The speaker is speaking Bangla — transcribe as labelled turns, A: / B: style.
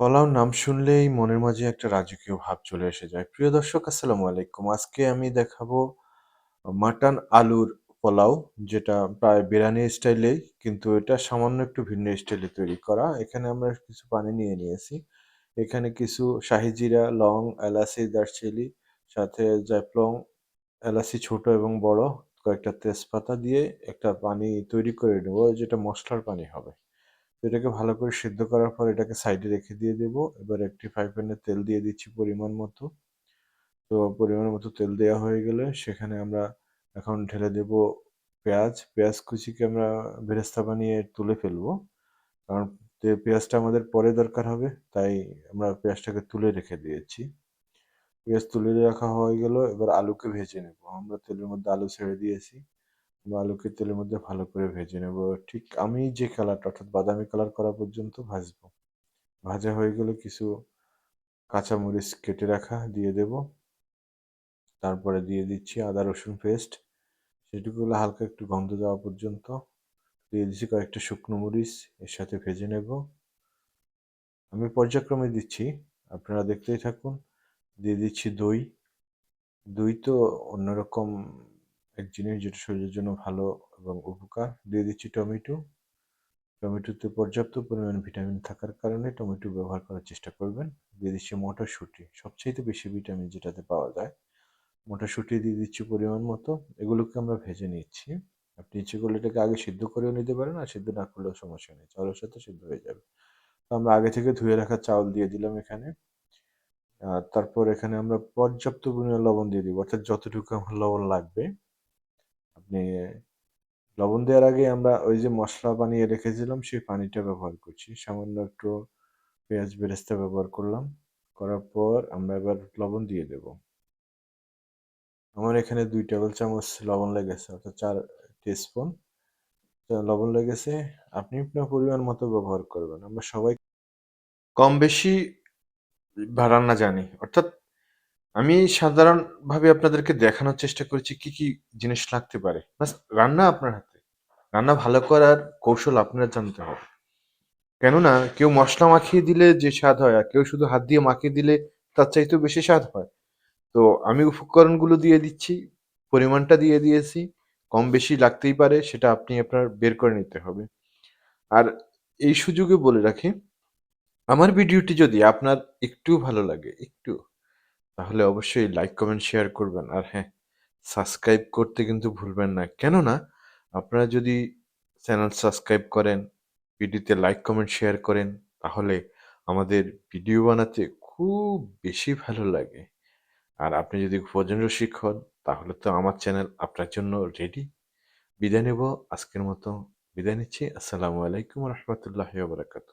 A: পোলাও নাম শুনলেই মনের মাঝে একটা রাজকীয় ভাব চলে এসে যায়। প্রিয় দর্শক আসসালামু আলাইকুম। আজকে আমি দেখাবো মাটন আলুর পোলাও যেটা প্রায় বিরিয়ানি স্টাইলেই কিন্তু এটা সামান্য একটু ভিন্ন স্টাইলে তৈরি করা। এখানে আমরা কিছু পানি নিয়ে নিয়েছি। এখানে কিছু শাহি জিরা, লং, এলাচি, দারচিনি সাথে জায়ফলং, এলাচি ছোট এবং বড়, কয়েকটা তেজপাতা দিয়ে একটা পানি তৈরি করে নেব যেটা মশলার পানি হবে। এটাকে ভালো করে সিদ্ধ করার পর এটাকে সাইডে রেখে দিয়ে দেবো। এবার একটি ফ্রাই প্যানে তেল দিয়ে দিচ্ছি পরিমাণ মতো। তো পরিমাণ মতো তেল দেওয়া হয়ে গেলে সেখানে আমরা এখন ঢেলে দেব পেঁয়াজ। পেঁয়াজ কুচিকে আমরা বেরেস্তা বানিয়ে তুলে ফেলব। কারণ পেঁয়াজটা আমাদের পরে দরকার হবে, তাই আমরা পেঁয়াজটাকে তুলে রেখে দিয়েছি। পেঁয়াজ তুলে রাখা হয়ে গেল, এবার আলুকে ভেজে নেব। আমরা তেলের মধ্যে আলু ছেড়ে দিয়েছি। আলুকে তেলের মধ্যে ভালো করে ভেজে নেব। ঠিক আমি যে কালারটা, অর্থাৎ বাদামি কালার করা পর্যন্ত ভাজবো। ভাজা হয়ে গেলে কিছু কাঁচামরিচ কেটে রাখা দিয়ে দেব। তারপরে দিয়ে দিচ্ছি আদা, রসুন পেস্ট। সেটুকুলো হালকা একটু গন্ধ দেওয়া পর্যন্ত। দিয়ে দিচ্ছি কয়েকটা শুকনো মরিচ, এর সাথে ভেজে নেব। আমি পর্যায়ক্রমে দিচ্ছি, আপনারা দেখতেই থাকুন। দিয়ে দিচ্ছি দই। দই তো অন্যরকম এক জিনিস যেটা শরীরের জন্য ভালো এবং উপকার, দিয়ে দিচ্ছি টমেটো। টমেটোতে পর্যাপ্ত পরিমাণ ভিটামিন থাকার কারণে টমেটো ব্যবহার করার চেষ্টা করবেন। দিয়ে দিচ্ছি মটরশুঁটি সবচেয়ে বেশি ভিটামিন যেটাতে পাওয়া যায়। মটরশুঁটি দিয়ে দিচ্ছি পরিমাণ মতো, এগুলোকে আমরা ভেজে নিচ্ছি। আপনি ইচ্ছে করলে এটাকে আগে সিদ্ধ করেও নিতে পারেন, আর সিদ্ধ না করলেও সমস্যা নেই, চাউলের সাথে সিদ্ধ হয়ে যাবে। তো আমরা আগে থেকে ধুয়ে রাখা চাউল দিয়ে দিলাম এখানে। তারপর এখানে আমরা পর্যাপ্ত পরিমাণ লবণ দিয়ে দিব, অর্থাৎ যতটুকু আমার লবণ লাগবে। আপনি লবণ দেওয়ার আগে আমরা ওই যে মশলা বানিয়ে রেখেছিলাম, সেই পানিটা ব্যবহার করছি। সামান্য একটু পেঁয়াজ বেরেস্তা ব্যবহার করলাম। করার পর আমরা এবার লবণ দিয়ে দেব। আমার এখানে দুই টেবিল চামচ লবণ লেগেছে, অর্থাৎ চার টিস্পুন। লবণ লেগেছে, আপনি আপনার পরিমাণ মতো ব্যবহার করবেন। আমরা সবাই কম বেশি রান্না জানি, অর্থাৎ আমি সাধারণভাবে আপনাদেরকে দেখানোর চেষ্টা করেছি কি কি জিনিস লাগতে পারে। রান্না আপনার হাতে। রান্না ভালো করার কৌশল আপনার জানতে হবে। কেননা, কেউ মশলা মাখিয়ে দিলে যে স্বাদ হয়, আর কেউ শুধু হাত দিয়ে মাখিয়ে দিলে তার চাইতেও বেশি স্বাদ হয়। তো আমি উপকরণগুলো দিয়ে দিচ্ছি, পরিমাণটা দিয়ে দিয়েছি, কম বেশি লাগতেই পারে, সেটা আপনি আপনার বের করে নিতে হবে। আর এই সুযোগে বলে রাখি, আমার ভিডিওটি যদি আপনার একটু ভালো লাগে একটু তাহলে অবশ্যই লাইক কমেন্ট শেয়ার করবেন। আর হ্যাঁ সাবস্ক্রাইব করতে কিন্তু ভুলবেন না। কেননা, আপনারা যদি চ্যানেল সাবস্ক্রাইব করেন ভিডিওতে লাইক কমেন্ট শেয়ার করেন, তাহলে আমাদের ভিডিও বানাতে খুব বেশি ভালো লাগে। আর আপনি যদি রসিক হন, তাহলে তো আমার চ্যানেল আপনার জন্য রেডি বিদায় নেব। আজকের মতো বিদায় নিচ্ছি। আসসালামু আলাইকুম রহমতুল্লাহ বারাকাতু